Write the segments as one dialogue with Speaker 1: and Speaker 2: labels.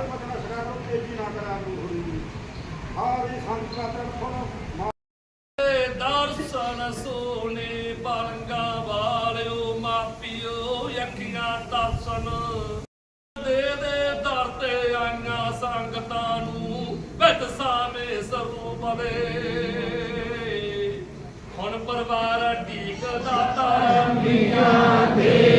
Speaker 1: ਸਾਰੇ ਬਚਣਾ ਛੜਾ ਦੋ ਤੇਜ਼ੀ ਨਾ ਕਰਾ ਦੋ ਥੋੜੀ ਜੀ ਆ ਵੀ ਸੰਤ ਦਾ ਤੇ
Speaker 2: ਦਰਸ਼ਨ ਸੋਨੇ ਬਾਲੰਗਾ ਵਾਲਿਓ, ਮਾਪਿਓ, ਅੱਖੀਆਂ ਦਰਸ਼ਨ ਦੇ ਦੇ ਦਰ ਤੇ ਆਈਆਂ ਸੰਗਤਾਂ ਨੂੰ ਵਿੱਚ ਸਾਵੇਂ ਸਰੂਪ ਦੇ ਹੁਣ ਪਰਿਵਾਰ ਢੀਕ ਦਾਤਾ। ਓਏ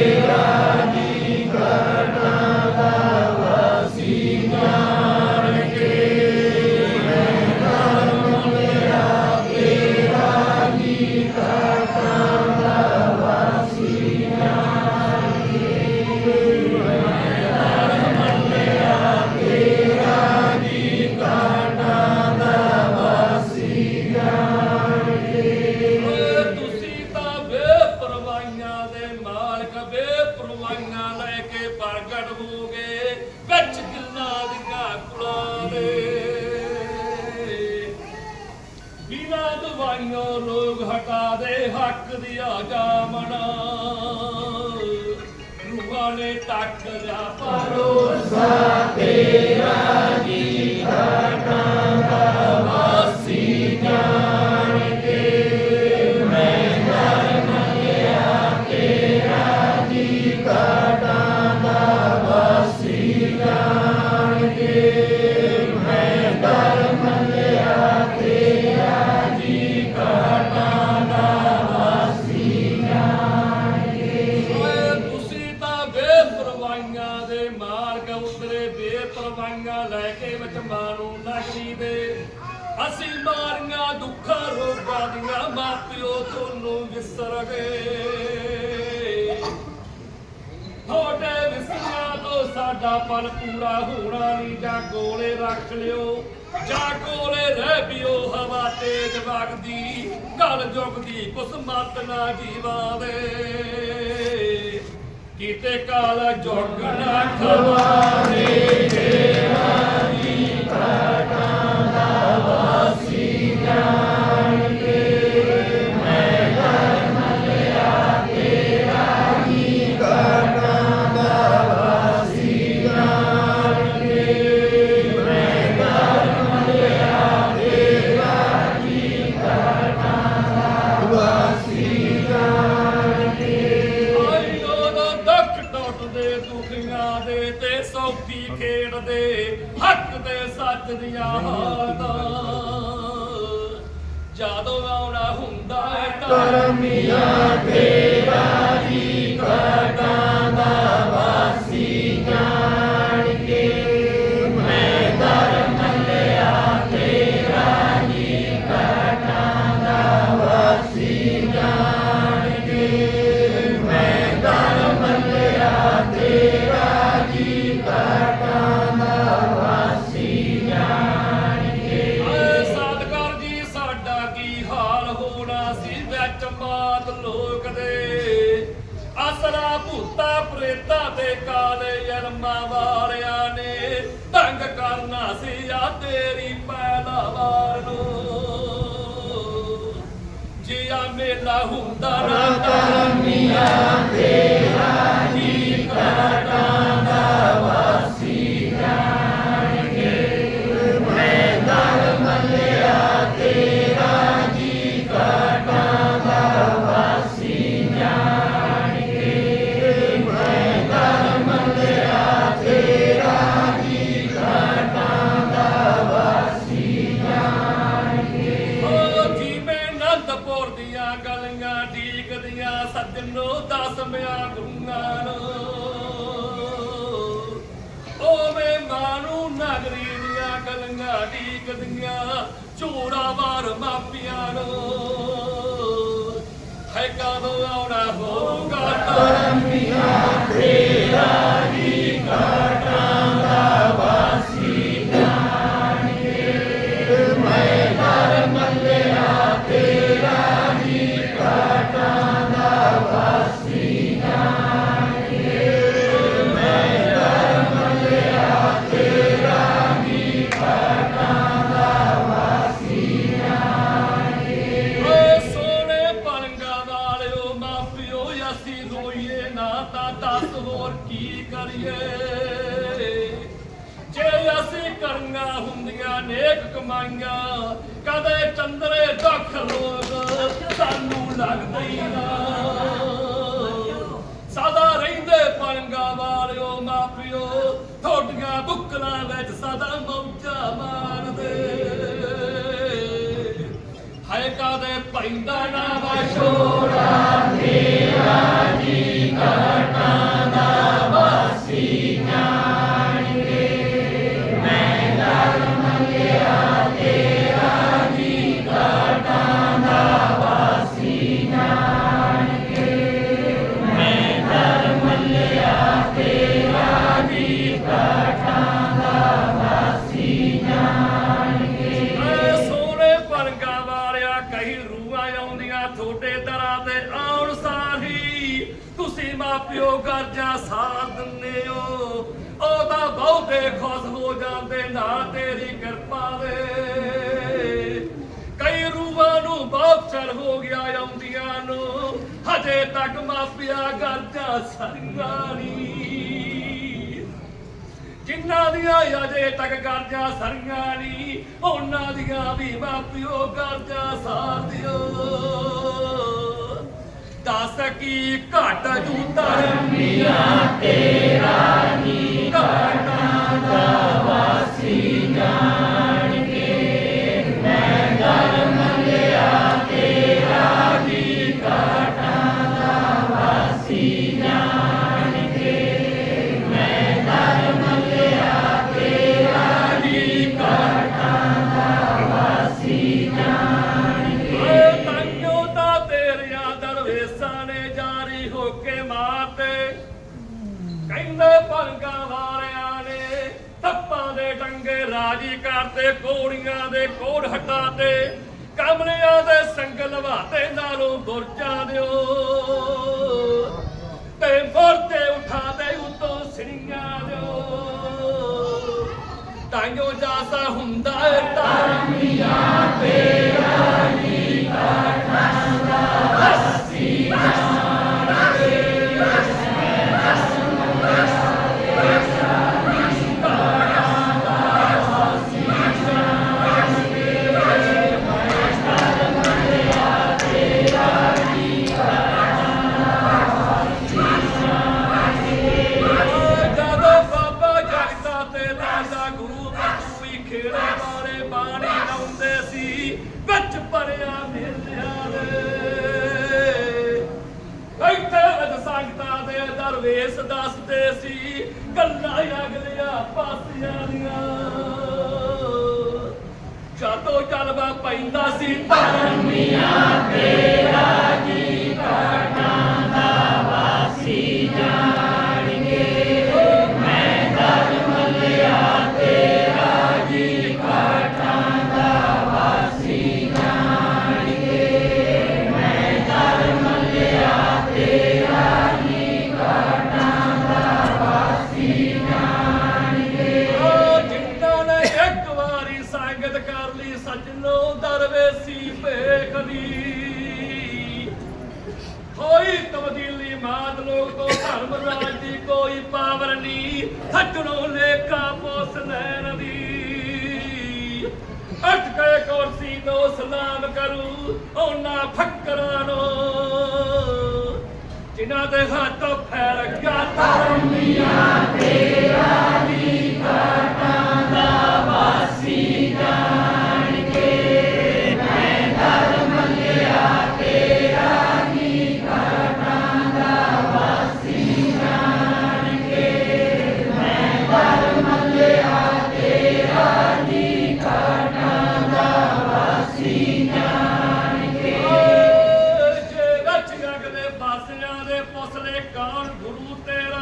Speaker 2: ਬਿਨਾ ਦਵਾਈਆਂ ਲੋਕ ਹਟਾ ਦੇ ਹੱਕ ਦਿਆ ਜਾਮਣਾ। ਰੂਹਾਂ ਨੇ ਤੱਕ ਜਾ ਭਰੋਸਾ ਬੇਪਰਵਾਹੀਆਂ ਲੈ ਕੇ ਵਿੱਚ ਮਾਰੂ ਨਗਰੀ ਦੇ ਅਸੀਂ ਮਾਰੀਆਂ ਦੁੱਖਾਂ ਰੋਗਾਂ ਦੀਆਂ, ਮਾਪਿਓ ਤੁਹਾਨੂੰ ਵਿਸਰ ਗਏ। ਤੁਹਾਡੇ ਵਿਸਰਿਆਂ ਤੋਂ ਸਾਡਾ ਪਲ ਪੂਰਾ ਹੋਣਾ ਨਹੀਂ। ਜਾਂ ਕੋਲੇ ਰੱਖ ਲਿਓ, ਜਾਂ ਕੋਲੇ ਰਹਿ ਪਿਓ, ਹਵਾ ਤੇਜ ਵਗਦੀ ਗਲ ਜੁਗਦੀ ਕੁਸ ਮਤ ਨਾ ਜੀਵਾਵੇ। ਦੇ ਕੀਤੇ ਕਾਲ ਜੁਗ ਨਾ ਖਵਾਰੇ ਤੇ ਖੇਡਦੇ ਹੱਕ ਤੇ ਸੱਚ ਦੀਆਂ ਹਾਲਤਾਂ ਜਦੋਂ ਆਉਣਾ ਹੁੰਦਾ ਹੈ ਕਰਮੀਆਂ ਆਏ ਕਰਨਾ ਸੀ ਆ ਤੇਰੀ ਪੈਦਾਵਾਰ ਨੂੰ। ਜੇ ਮੇਲਾ ਹੁੰਦਾ ਨਾ ਧਰਮੀਆਂ ਓ ਹੈ ਕਦੋਂ ਆਉਣਾ ਹੋਊਗਾ ਧਰਮ ਓਏ ਤਾਂ ਦੱਸ ਹੋਰ ਕੀ ਕਰੀਏ? ਜੇ ਅਸੀਂ ਕਰਨਾ ਹੁੰਦੀਆਂ ਨੇਕ ਕਮਾਈਆਂ, ਕਦੇ ਚੰਦਰੇ ਦੁੱਖ ਲੋਕ ਸਾਨੂੰ ਲੱਗਦੇ ਨਾ। ਸਦਾ ਰਹਿੰਦੇ ਪਲੰਗਾ ਵਾਲਿਓ, ਮਾਪਿਓ, ਥੋਡੀਆਂ ਬੁੱਕਲਾਂ ਵਿੱਚ ਸਦਾ ਮੌਜਾਂ ਮਾਰਦੇ। ਹਾਏ ਕਦੇ ਪੈਂਦਾ ਨਾ ਵਾਸ਼ੋੜਾ Amen. ਖੁਸ਼ ਹੋ ਜਾਂਦੇ, ਨਾ ਤੇਰੀ ਕਿਰਪਾ ਦੇ ਕਈ ਰੂਹਾਂ ਨੂੰ ਬਹੁਤ ਚਿਰ ਹੋ ਗਿਆ ਆਉਂਦੀਆਂ ਨੂੰ। ਹਜੇ ਤੱਕ ਮਾਪਿਆ ਗਰਜਾ ਸੰਗਾਣੀ ਜਿਨ੍ਹਾਂ ਦੀਆਂ ਅਜੇ ਤੱਕ ਗਰਜਾਂ ਸਰੀਆਂ ਉਹਨਾਂ ਦੀਆਂ ਵੀ ਮਾਪਿਓ ਗਰਜਾਂ ਸਾਰ ਦਿਓ। ਦੱਸ ਕੀ ਘਟ ਜੂ ਧਰਮੀਆਂ ਤੇਰਾ ਕੀ ਘਾਟਾਂ ਦਾ ਦੇ ਕੋੜ ਕਮਲਿਆਂ ਦੇ ਸੰਗਲ ਵਾਤੇ ਨਾਲੋਂ ਗੁਰਜਾਂ ਦਿਓ। ਤੇ ਮਰਤੇ ਉਠਾ ਦੇ ਉਤੋਂ ਸਿਰੀਆਂ ਦਿਓ। ਤਾਈਓ ਜਾਸਾ ਹੁੰਦਾ ਏ ਤਾਰਮੀਆਂ ਕੁਰਸੀ ਤੋਂ ਸਲਾਮ ਕਰੂ ਉਹਨਾਂ ਫੱਕਰਾਂ ਨੂੰ ਜਿਨ੍ਹਾਂ ਦੇ ਹੱਥੋਂ ਫੈਲ ਗਿਆ ਵਾਸੀ ਜਾਣ ਕੇ ਜੇ ਰਚ ਅਗਲੇ ਪਾਸਿਆਂ ਦੇ ਪੁੱਛਲੇ ਕੌਣ ਗੁਰੂ ਤੇਰਾ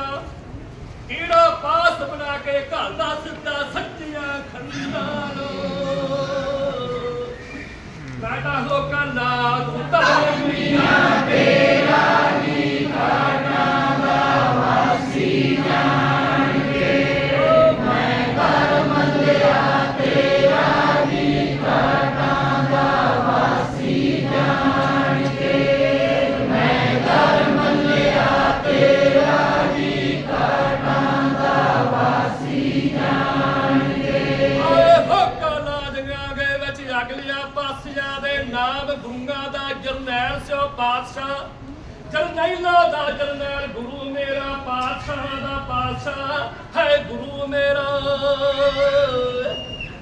Speaker 2: ਜਰਨੈਲਾ ਦਾ ਜਰਨੈਲ ਗੁਰੂ ਮੇਰਾ ਪਾਤਸ਼ਾਹ ਦਾ ਪਾਤਸ਼ਾਹ ਹੈ ਗੁਰੂ ਮੇਰਾ।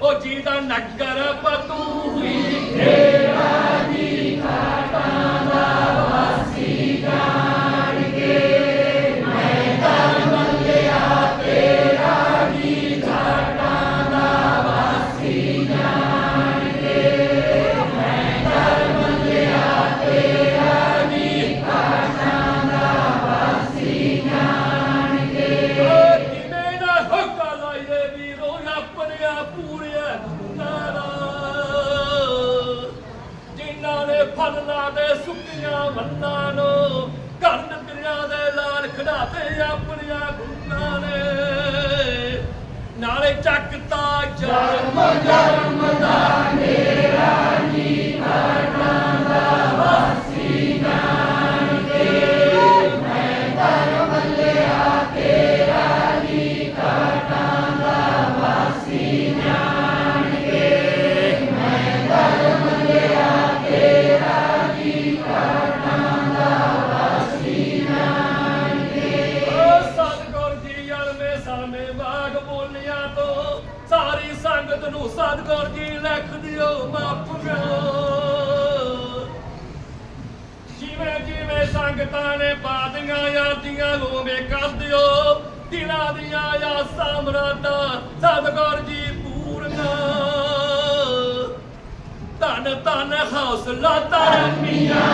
Speaker 2: ਉਹ ਜੀ ਦਾ ਨਗਰ ਪਤੂ ਹੋਈ ਕਿਵੇਂ ਚੱਕਤਾ ਜਨਮ ਜਨਮ ਦਾ ਓ ਬਾਗ ਬੋਲਿਆ ਤੋਂ। ਸਾਰੀ ਸੰਗਤ ਨੂੰ ਸਤਿਗੁਰ ਜੀ ਲਿਖ ਦਿਓ ਮਾਫੀਆਂ ਜਿਵੇਂ ਜਿਵੇਂ ਸੰਗਤਾਂ ਨੇ ਬਾਦੀਆਂ ਯਾਦੀਆਂ ਹੋਵੇ ਕਰ ਦਿਓ, ਦਿਲਾਂ ਦੀਆਂ ਆਸਾਂ ਮੁਰਾਦਾਂ ਸਤਿਗੁਰ ਜੀ ਪੂਰਨਾ। ਧੰਨ ਧੰਨ ਹੌਸਲਾ ਧਰਮੀਆਂ